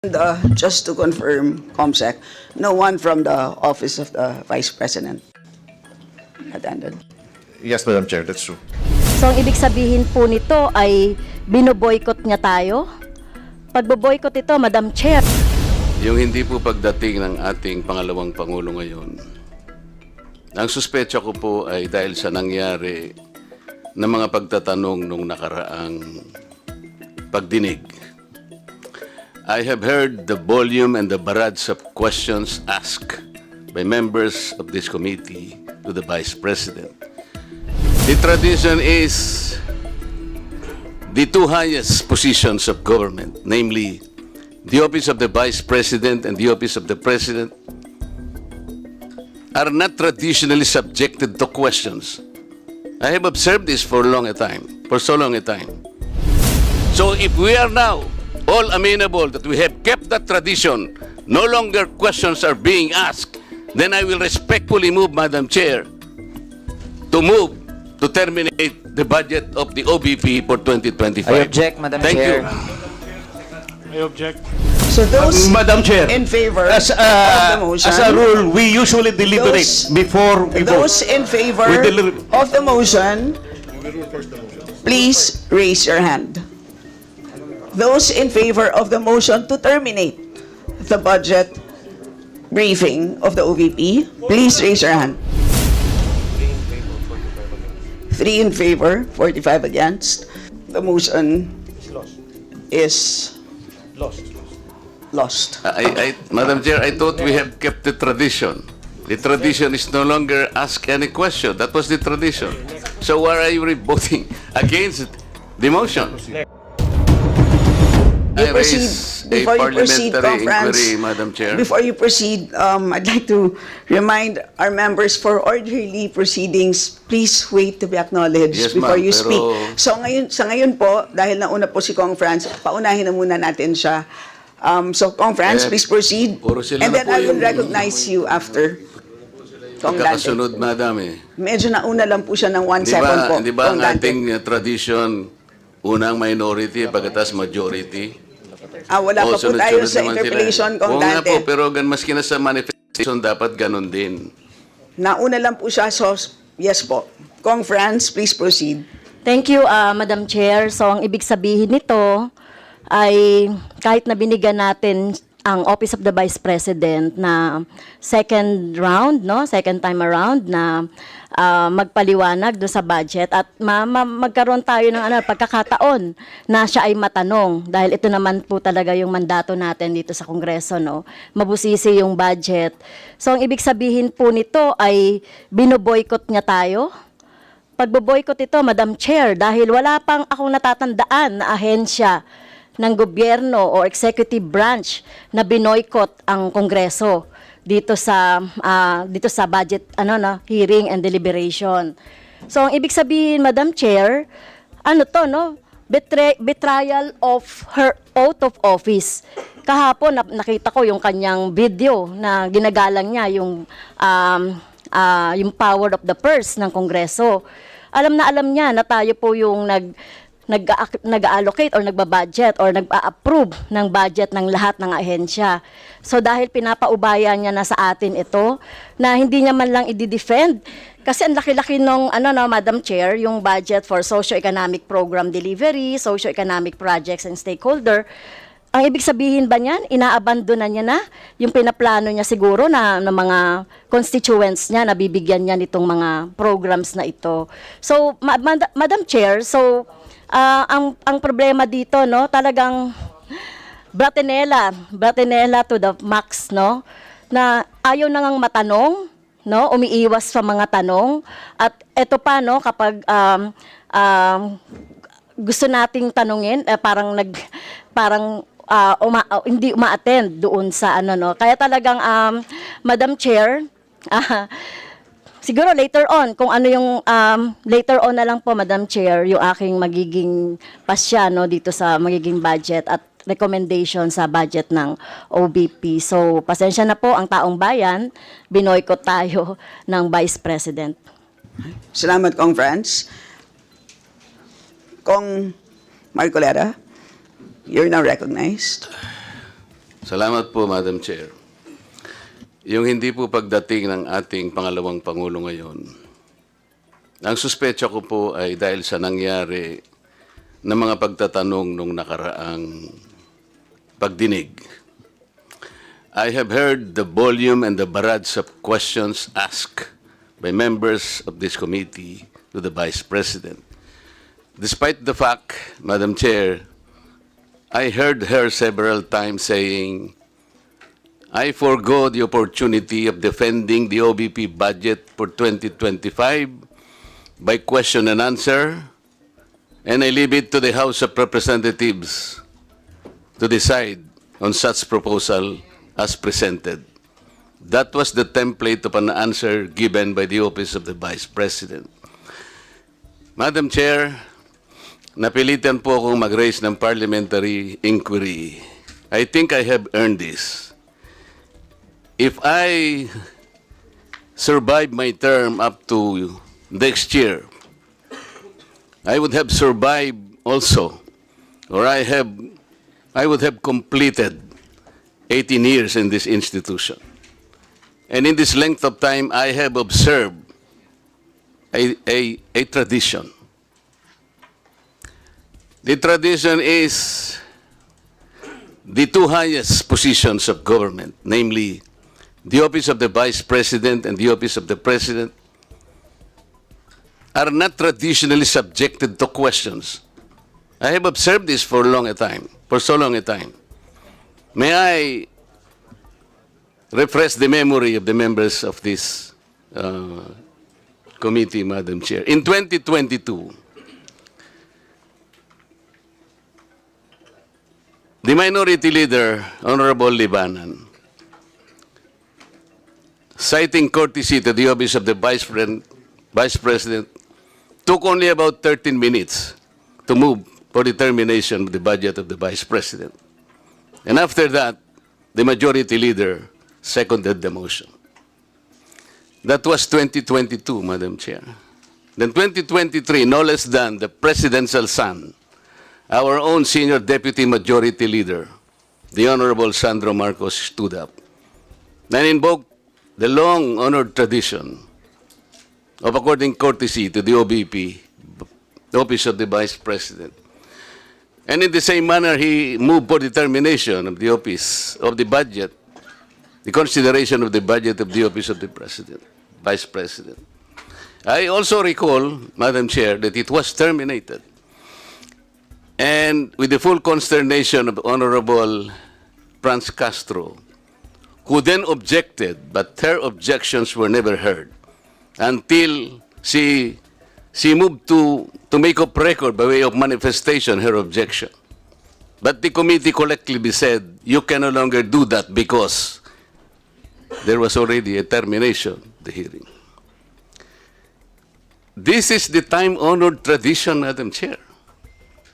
And, uh, just to confirm, COMSEC, no one from the office of the Vice President attended. Yes, Madam Chair, that's true. So, ang ibig sabihin po nito ay binoboykot niya tayo? Pagboboykot ito, Madam Chair, Yung hindi po pagdating ng ating pangalawang Pangulo ngayon, ang suspecha ko po ay dahil sa nangyari na mga pagtatanong nung nakaraang pagdinig. I have heard the volume and the barrage of questions asked by members of this committee to the Vice President. The tradition is the two highest positions of government, namely the office of the Vice President and the office of the President, are not traditionally subjected to questions. I have observed this for a long a time, for so long a time. So if we are now all amenable that we have kept that tradition, no longer questions are being asked, then I will respectfully move, Madam Chair, to move to terminate the budget of the OBP for 2025. I object, Madam Thank Chair. you. I object. So those Madam Chair, in favor as of a, the motion, as a rule, we usually deliberate Those- before we vote. those in favor of the motion, please raise your hand. Those in favor of the motion to terminate the budget briefing of the OVP, please raise your hand. Three in favor, 45 against. The motion is lost. Lost. I, I, Madam Chair, I thought we have kept the tradition. The tradition is no longer ask any question. That was the tradition. So why are you voting against the motion? I You proceed, raise a before you proceed, conference, inquiry, Madam Chair. before you proceed, um, I'd like to remind our members for orderly proceedings, please wait to be acknowledged Yes, before you pero- speak. So ngayon, sa ngayon po, dahil nauna po si Kong Franz, paunahin na muna natin siya. Um, so Kong Franz, Eh, please proceed. And then I will yung- recognize you after. Kong Dante. Kakasunod, Madam eh. Medyo nauna lang po siya ng one Di second po. di ba ang ating uh, tradition, unang minority, pagkatas majority? Ah, wala pa po tayo sa sila. Kong Oo nga po, pero gan maski na sa manifestation, dapat ganun din. Nauna lang po siya, so yes po. Kong Franz, please proceed. Thank you, ah, Madam Chair. So, ang ibig sabihin nito ay kahit na binigyan natin ang Office of the Vice President na second round, no? Second time around na ah, magpaliwanag do sa budget at ma- ma- magkaroon tayo ng ano, pagkakataon na siya ay matanong dahil ito naman po talaga yung mandato natin dito sa Kongreso, no? Mabusisi yung budget. So, ang ibig sabihin po nito ay binoboykot niya tayo pagboboykot ito, Madam Chair, dahil wala pang akong natatandaan na ahensya ng gobyerno o executive branch na binoykot ang Kongreso dito sa ah, dito sa budget ano na hearing and deliberation. So ang ibig sabihin Madam Chair, ano to no? Betray, betrayal of her oath of office. Kahapon na, nakita ko yung kanyang video na ginagalang niya yung um, ah, yung power of the purse ng Kongreso. Alam na alam niya na tayo po yung nag nag-allocate or nagba-budget or nag-approve ng budget ng lahat ng ahensya. So dahil pinapaubaya niya na sa atin ito na hindi niya man lang i-defend kasi ang laki-laki nung ano no Madam Chair yung budget for socio-economic program delivery, socio-economic projects and stakeholder ang ibig sabihin ba niyan, inaabandonan niya na yung pinaplano niya siguro na ng mga constituents niya, nabibigyan niya nitong mga programs na ito. So, Ma- Mad- Madam Chair, so ah, ang ang problema dito, no, talagang bratinela, bratinela to the max, no, na ayaw na ngang matanong, no, umiiwas sa mga tanong at eto pa, no, kapag um, um, gusto nating tanungin, eh, parang nag parang ah, uma, ah, hindi uma-attend doon sa ano no. Kaya talagang um, Madam Chair, ah, siguro later on kung ano yung um, later on na lang po Madam Chair yung aking magiging pasya no dito sa magiging budget at recommendation sa budget ng OBP. So, pasensya na po ang taong bayan, binoykot tayo ng Vice President. Salamat, Kong Franz. Kong Marcoleta, you're now recognized. Salamat po, Madam Chair. Yung hindi po pagdating ng ating pangalawang Pangulo ngayon, ang suspecha ko po ay dahil sa nangyari na mga pagtatanong nung nakaraang pagdinig. I have heard the volume and the barrage of questions asked by members of this committee to the Vice President. Despite the fact, Madam Chair, I heard her several times saying, I forego the opportunity of defending the OBP budget for 2025 by question and answer, and I leave it to the House of Representatives to decide on such proposal as presented. That was the template of an answer given by the Office of the Vice President. Madam Chair, napilitan po akong mag-raise ng parliamentary inquiry. I think I have earned this. If I survive my term up to next year, I would have survived also, or I have, I would have completed 18 years in this institution. And in this length of time, I have observed a, a, a tradition. The tradition is the two highest positions of government, namely the office of the vice president and the office of the president, are not traditionally subjected to questions. I have observed this for a long a time, for so long a time. May I refresh the memory of the members of this uh, committee, Madam Chair. In 2022, the minority leader, Honorable Libanan, citing courtesy to the office of the Vice, Pren- Vice President, took only about 13 minutes to move for the termination of the budget of the Vice President. And after that, the majority leader seconded the motion. That was 2022, Madam Chair. Then 2023, no less than the presidential son, our own senior deputy majority leader, the Honorable Sandro Marcos, stood up and invoked the long honored tradition of according courtesy to the OBP, the Office of the Vice President. And in the same manner, he moved for the termination of the office of the budget, the consideration of the budget of the Office of the President, Vice President. I also recall, Madam Chair, that it was terminated. And with the full consternation of Honorable Franz Castro, who then objected, but her objections were never heard until she, she moved to, to make up record by way of manifestation her objection. But the committee collectively said, you can no longer do that because there was already a termination the hearing. This is the time-honored tradition, Madam Chair.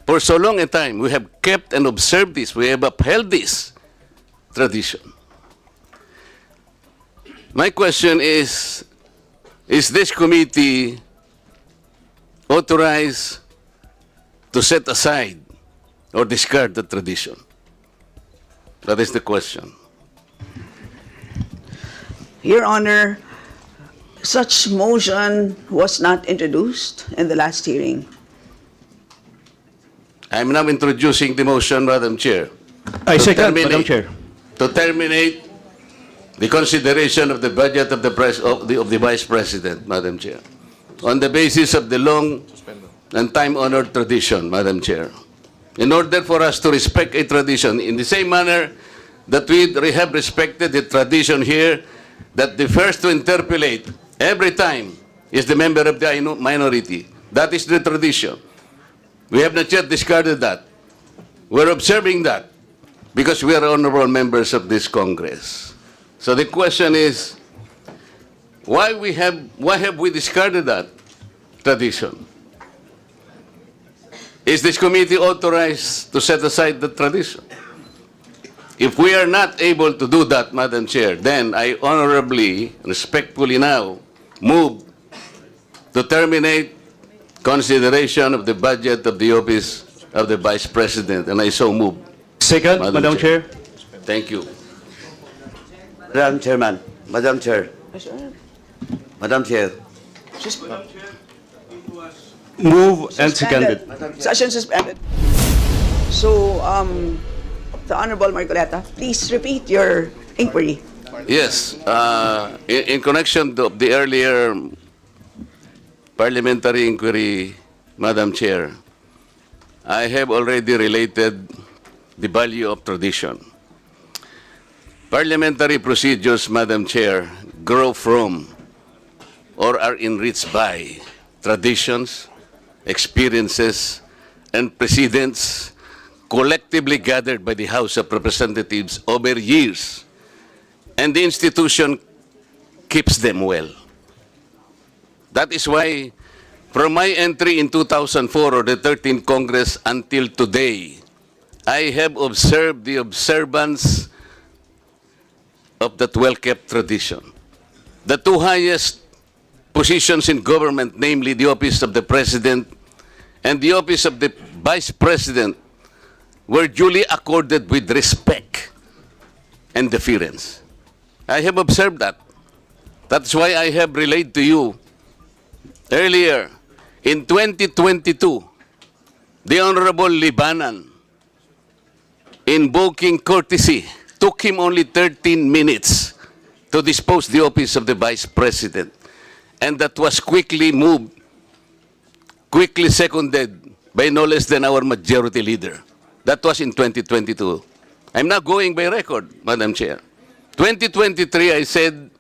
For so long a time, we have kept and observed this, we have upheld this tradition. My question is, is this committee authorized to set aside or discard the tradition? That is the question. Your Honor, such motion was not introduced in the last hearing. I am now introducing the motion, Madam Chair. I To second, Madam Chair. To terminate the consideration of the budget of the pres, of the, of the Vice President, Madam Chair, on the basis of the long and time-honored tradition, Madam Chair. In order for us to respect a tradition in the same manner that we have respected the tradition here that the first to interpolate every time is the member of the ino- minority. That is the tradition. We have not yet discarded that. We're observing that because we are honorable members of this Congress. So the question is, why we have why have we discarded that tradition? Is this committee authorized to set aside the tradition? If we are not able to do that, Madam Chair, then I honorably, respectfully now move to terminate consideration of the budget of the office of the Vice President, and I so move. Second, Madam Madam Chair. Chair. Thank you. Madam Chairman, Madam Chair, Madam Chair, Sus- Move and seconded. Session suspended. So, um, the Honorable Marcoleta, please repeat your inquiry. Yes, uh, in, in connection to the earlier parliamentary inquiry, Madam Chair, I have already related the value of tradition. Parliamentary procedures, Madam Chair, grow from or are enriched by traditions, experiences, and precedents collectively gathered by the House of Representatives over years and the institution keeps them well. That is why, from my entry in 2004 or the 13th Congress until today, I have observed the observance of that well-kept tradition. The two highest positions in government, namely the office of the President and the office of the Vice President, were duly accorded with respect and deference. I have observed that. That's why I have relayed to you earlier in 2022, the Honorable Libanan, invoking courtesy, took him only 13 minutes to dispose the office of the Vice President. And that was quickly moved, quickly seconded by no less than our majority leader. That was in 2022. I'm not going by record, Madam Chair. 2023, I said,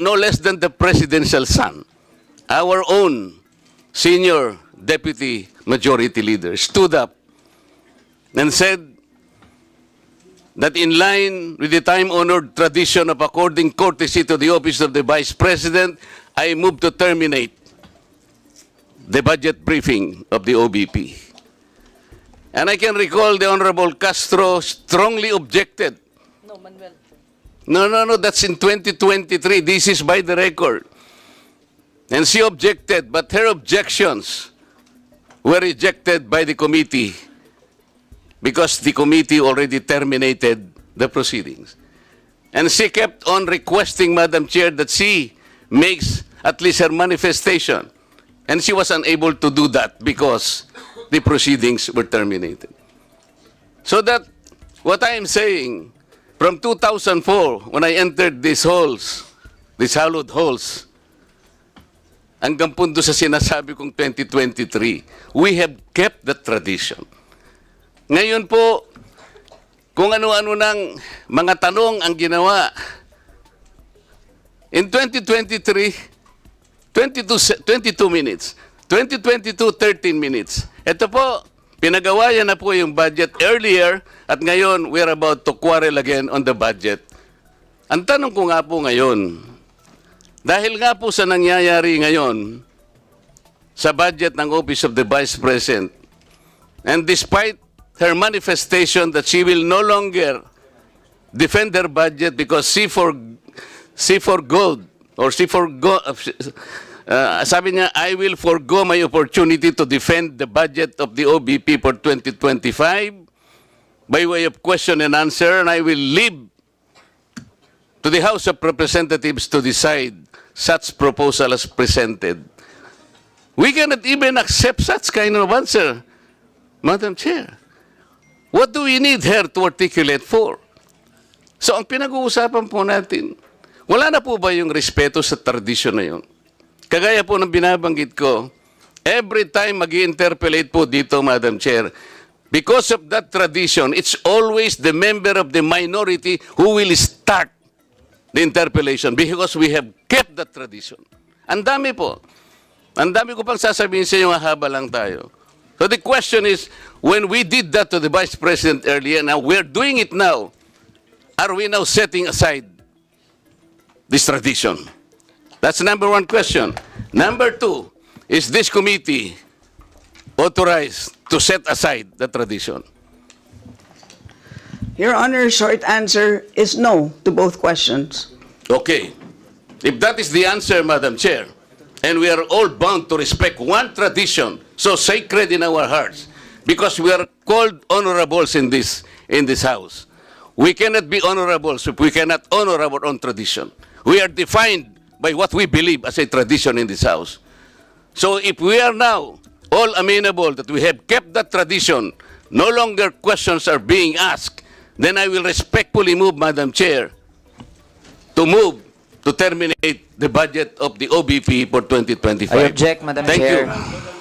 no less than the presidential son, our own senior deputy majority leader, stood up and said that in line with the time-honored tradition of according courtesy to the office of the vice president, I move to terminate the budget briefing of the OBP. And I can recall the Honorable Castro strongly objected no, Manuel. No, no, no, that's in 2023. This is by the record. And she objected, but her objections were rejected by the committee because the committee already terminated the proceedings. And she kept on requesting, Madam Chair, that she makes at least her manifestation. And she was unable to do that because the proceedings were terminated. So that what I am saying, from 2004, when I entered these halls, these hallowed halls, hanggang punto sa sinasabi kong 2023, we have kept the tradition. Ngayon po, kung ano-ano ng mga tanong ang ginawa, in 2023, 22, se- 22 minutes. 2022, 13 minutes. Ito po, pinagawa yan na po yung budget earlier at ngayon we're about to quarrel again on the budget. Ang tanong ko nga po ngayon, dahil nga po sa nangyayari ngayon sa budget ng Office of the Vice President, and despite her manifestation that she will no longer defend her budget because she for she forgoed or she forgo uh, sabi niya I will forgo my opportunity to defend the budget of the OBP for 2025 by way of question and answer and I will leave to the House of Representatives to decide such proposal as presented. We cannot even accept such kind of answer, Madam Chair. What do we need her to articulate for? So ang pinag-uusapan po natin, wala na po ba yung respeto sa tradisyon na yun? Kagaya po ng binabanggit ko, every time mag interpellate po dito, Madam Chair, because of that tradition, it's always the member of the minority who will start the interpellation because we have kept that tradition. Ang dami po. Ang dami ko pang sasabihin sa inyo, haba lang tayo. So the question is, when we did that to the Vice President earlier, now we're doing it now, are we now setting aside this tradition? That's number one question. Number two, is this committee authorized to set aside the tradition? Your Honor, short answer is no to both questions. Okay. If that is the answer, Madam Chair, and we are all bound to respect one tradition so sacred in our hearts, because we are called honorables in this in this House. We cannot be honorable if we cannot honor our own tradition. We are defined by what we believe as a tradition in this House. So if we are now all amenable that we have kept that tradition, no longer questions are being asked, then I will respectfully move, Madam Chair, to move to terminate the budget of the OBP for 2025. I object, Madam Thank Chair. you.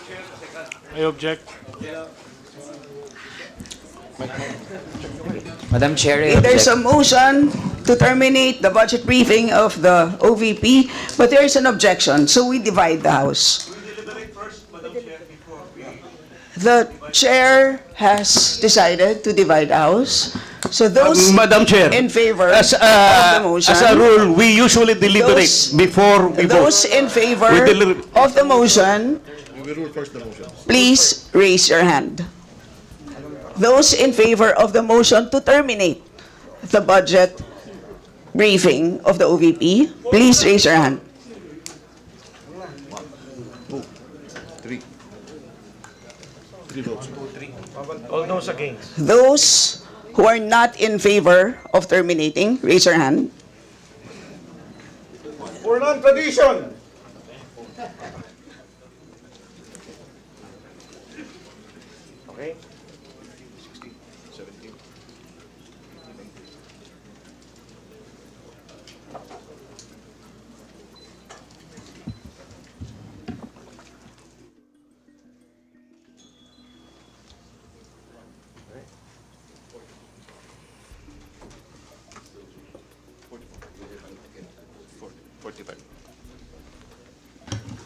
I object. Madam Chair, I There's a object. motion to terminate the budget briefing of the OVP, but there is an objection, so we divide the House. The chair has decided to divide the House, so those Madam Chair. in favor As, of uh, the motion. as a rule, we usually deliberate Those- before we vote. Those in favor We deliver- of the motion, please raise your hand. Those in favor of the motion to terminate the budget briefing of the OVP, please raise your hand. Three. Three votes. All those against. Those who are not in favor of terminating, raise your hand. For non-tradition.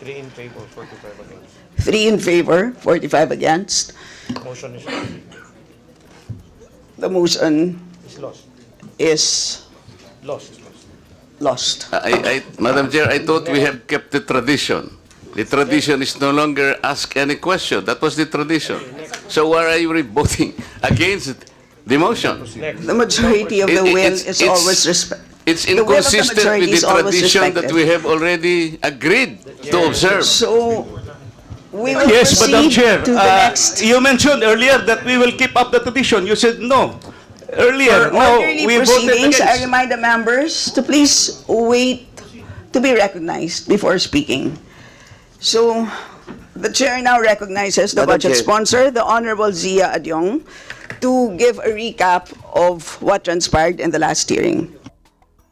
Three in favor, 45 against. Three in favor, 45 against. Motion is, The motion is lost. is Lost, lost. lost. I, I, Madam Chair, I thought we have kept the tradition. The tradition is no longer ask any question. That was the tradition. So why are you voting against the motion? The majority of the It- it- will it's- is it's- always respect. It's The will of the inconsistent with the tradition that we have already agreed to observe. So, we will Yes, Madam proceed Chair. to the Uh, next. You mentioned earlier that we will keep up the tradition. You said no. Earlier, For no, orderly we voted proceedings, I remind the members to please wait to be recognized before speaking. So, the chair now recognizes the Madam budget Chair. sponsor, the Honorable Zia Adyong, to give a recap of what transpired in the last hearing.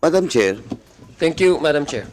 Madam Chair, Thank you, Madam Chair.